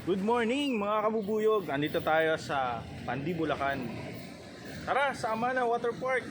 Good morning mga kabubuyog. Andito tayo sa Pandi, Bulacan. Tara, sama na water park.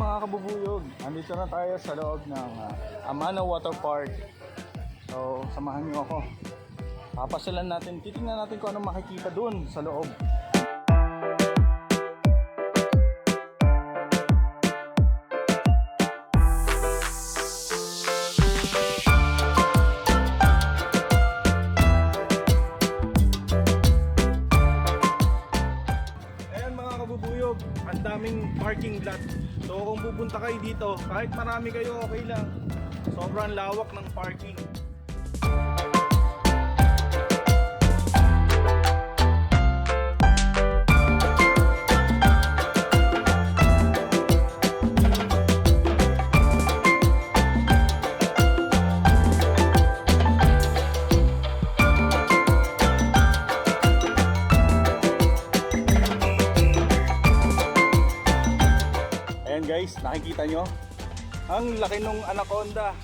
Mga kabubuyog. Andito na tayo sa loob ng ah, Amana Water Park. So, samahan niyo ako. Papasalan natin, titingnan natin kung ano makikita dun sa loob. Ang daming parking lot. So kung pupunta kayo dito, kahit marami kayo okay lang. Sobrang lawak ng parking. Nakikita nyo? Ang laki ng anaconda.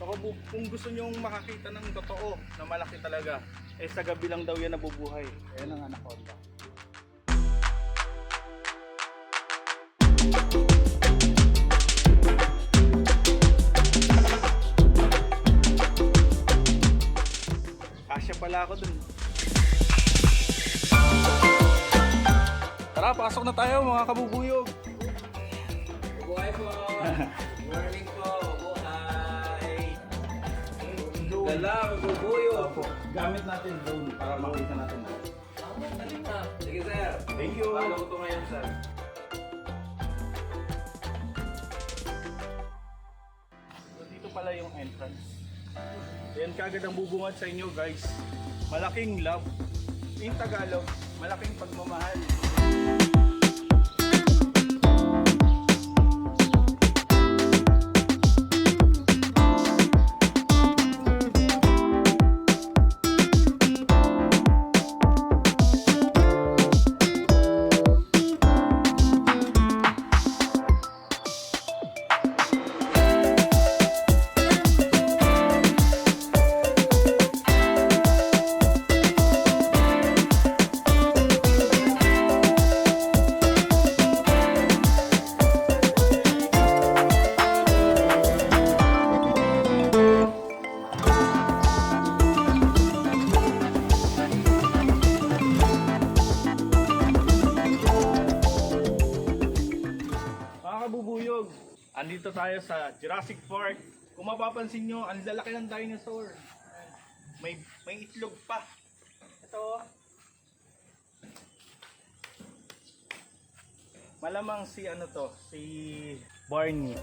So kung gusto nyong makakita ng totoo na malaki talaga, eh sa gabi lang daw yan nabubuhay. Ayan ang anaconda. Kasya pala ako dun. Tara, pasok na tayo mga kabubuyog. Po! Morning po! Buhay! Dala, magbubuyo! Opo, gamit natin drone para makita natin. Ako, dali na. Sige sir. Thank you. Follow ko to ngayon sir. Dito pala yung entrance. Yan kagad ang bubungad sa inyo guys. Malaking love. In Tagalog, malaking pagmamahal. Andito tayo sa Jurassic Park. Kung mapapansin nyo, ang lalaki ng dinosaur. May, may itlog pa. Ito. Malamang si ano to, si Barney.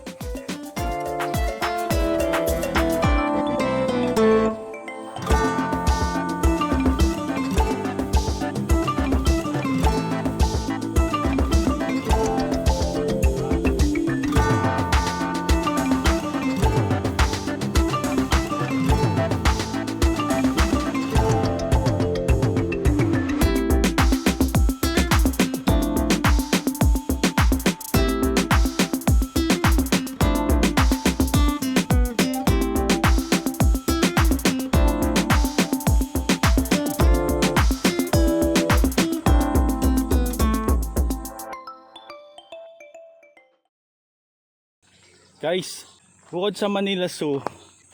Guys, bukod sa Manila Zoo,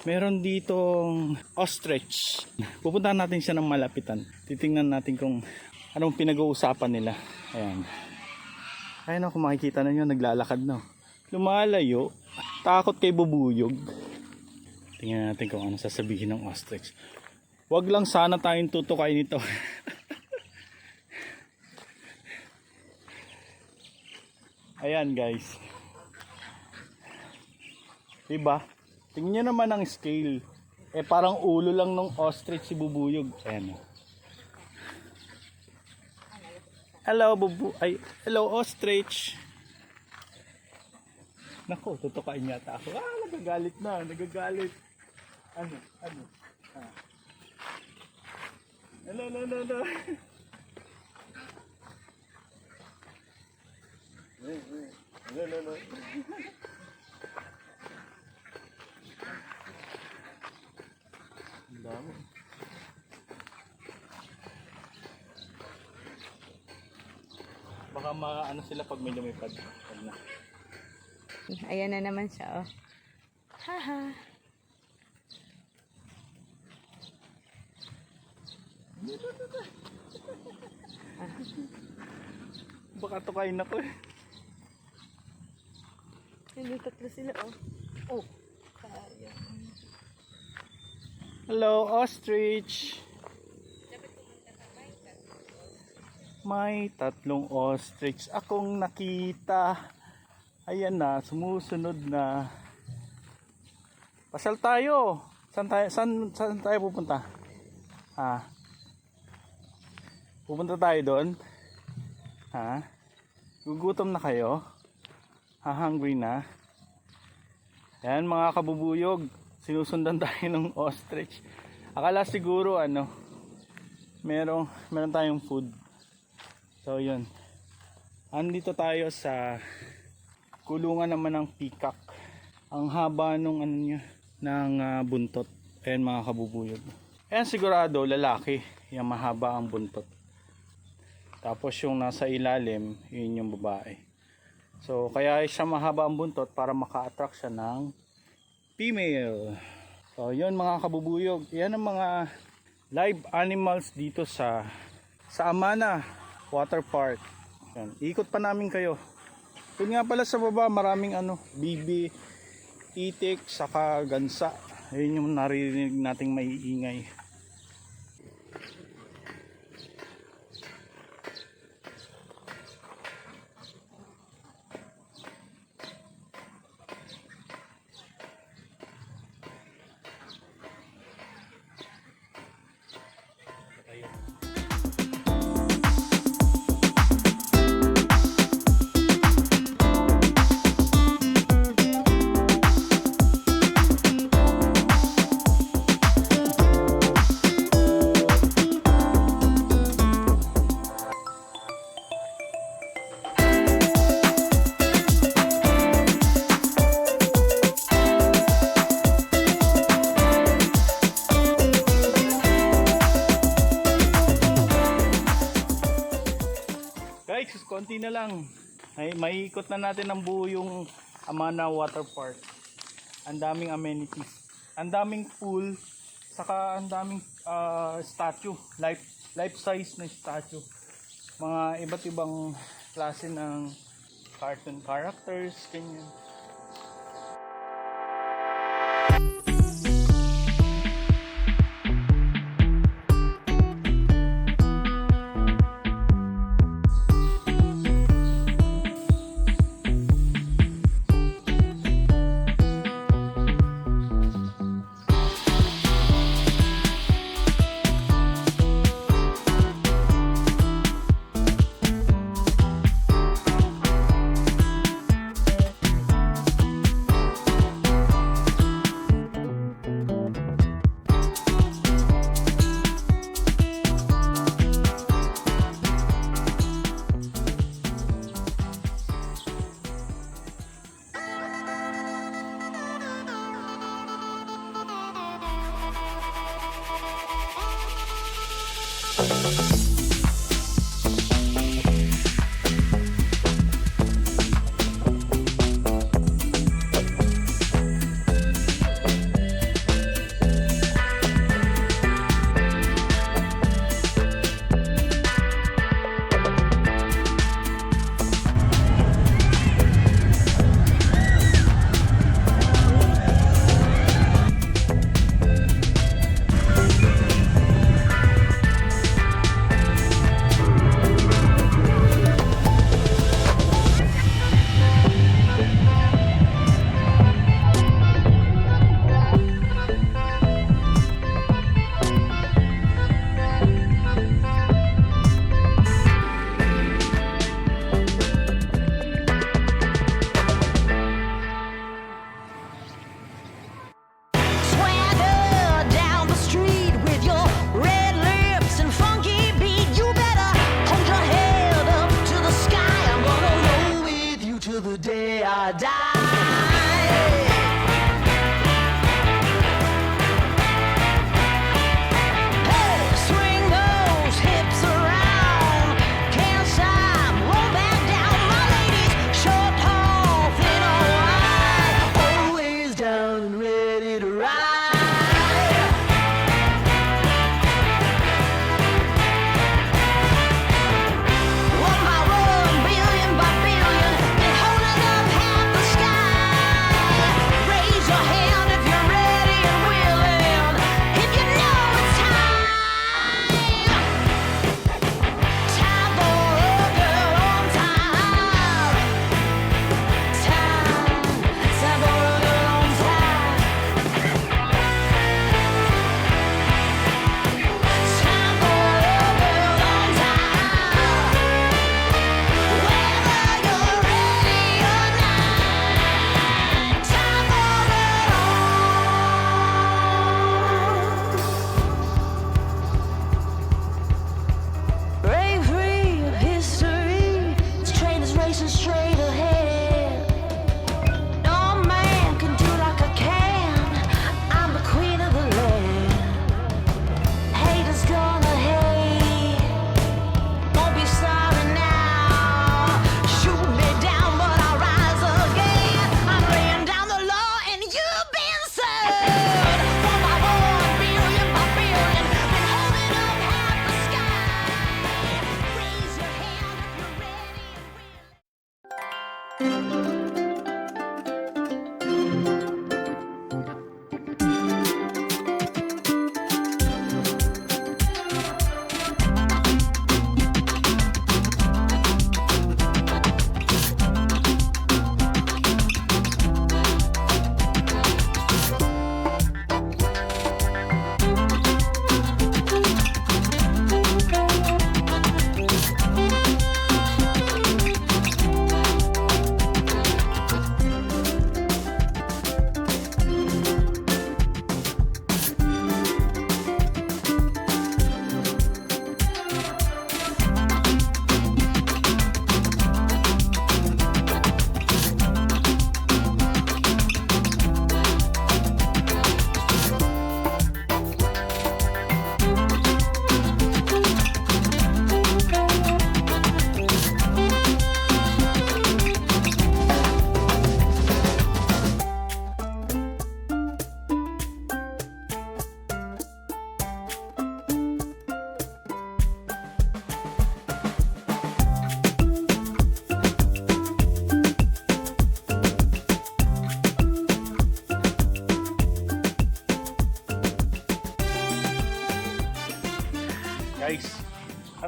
meron ditong ostrich. Pupuntahan natin siya ng malapitan. Titingnan natin kung anong pinag-uusapan nila. Ayan. Ayan o, kung makikita ninyo, naglalakad na. Lumalayo. takot kay bubuyog. Tingnan natin kung ano sasabihin ng ostrich. Wag lang sana tayong tutukay nito. Ayan guys. Diba? Tingnan nyo naman ang scale. Eh parang ulo lang ng ostrich si bubuyog. Ayan. oh. Hello, bubu... Ay, hello, ostrich. Nako, tutukain yata ako. Ah, nagagalit na, nagagalit. Ano, ano? Ah. Ano, ano, ano, ano? Ano, ano, ano? Dami. Baka maano sila pag may lumipad. Na. Ayan na naman siya, oh. Haha. Baka tukain ako eh. Yung tatlo sila, oh. Oh. Hello, ostrich. May tatlong ostrich akong nakita. Ayan na, sumusunod na. Pasal tayo. Saan tayo, saan, saan tayo pupunta? Ha? Pupunta tayo doon? Ha? Gugutom na kayo? Ha-hungry na? Ayan mga kabubuyog, sinusundan tayo ng ostrich. Akala siguro ano, merong, meron tayong food. So yun. Andito tayo sa kulungan naman ng peacock. Ang haba nung ano niya, ng ah, buntot. Ayan mga kabubuyog. Ayan sigurado lalaki, yung mahaba ang buntot. Tapos yung nasa ilalim, yun yung babae. So kaya siya mahaba ang buntot para maka-attract siya ng female. So yun mga kabubuyog, yan ang mga live animals dito sa sa Amana Water Park. Yan. Ikot pa namin kayo. Yun nga pala sa baba, maraming ano, bibi, itik, saka gansa. Ayun yung naririnig nating maiingay. Lang. Ay, maiikot na natin ang buo yung Amana Water Park. Ang daming amenities. Ang daming pool. Saka ang daming ah, statue. Life, life size na statue. Mga iba't ibang klase ng cartoon characters. Ganyan. day I die.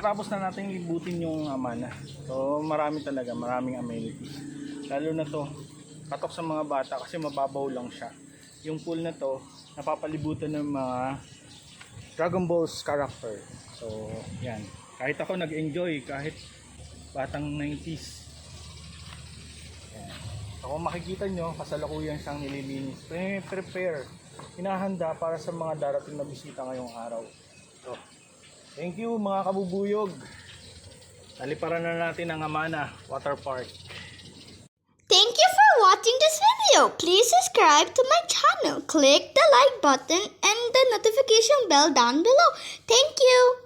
Natapos na natin libutin yung Amana. So, marami talaga, maraming amenities. Lalo na to, patok sa mga bata kasi mababaw lang siya. Yung pool na to, napapalibutan ng mga Dragon Balls character. So, yan. Kahit ako nag-enjoy, kahit batang 90s. Yan. So, kung makikita nyo, kasalukuyan siyang nililinis. Pre- Prepare, hinahanda para sa mga darating na bisita ngayong araw. Thank you mga kabubuyog. Naliparan na natin ang Amana Water Park. Thank you for watching this video. Please subscribe to my channel. Click the like button and the notification bell down below. Thank you.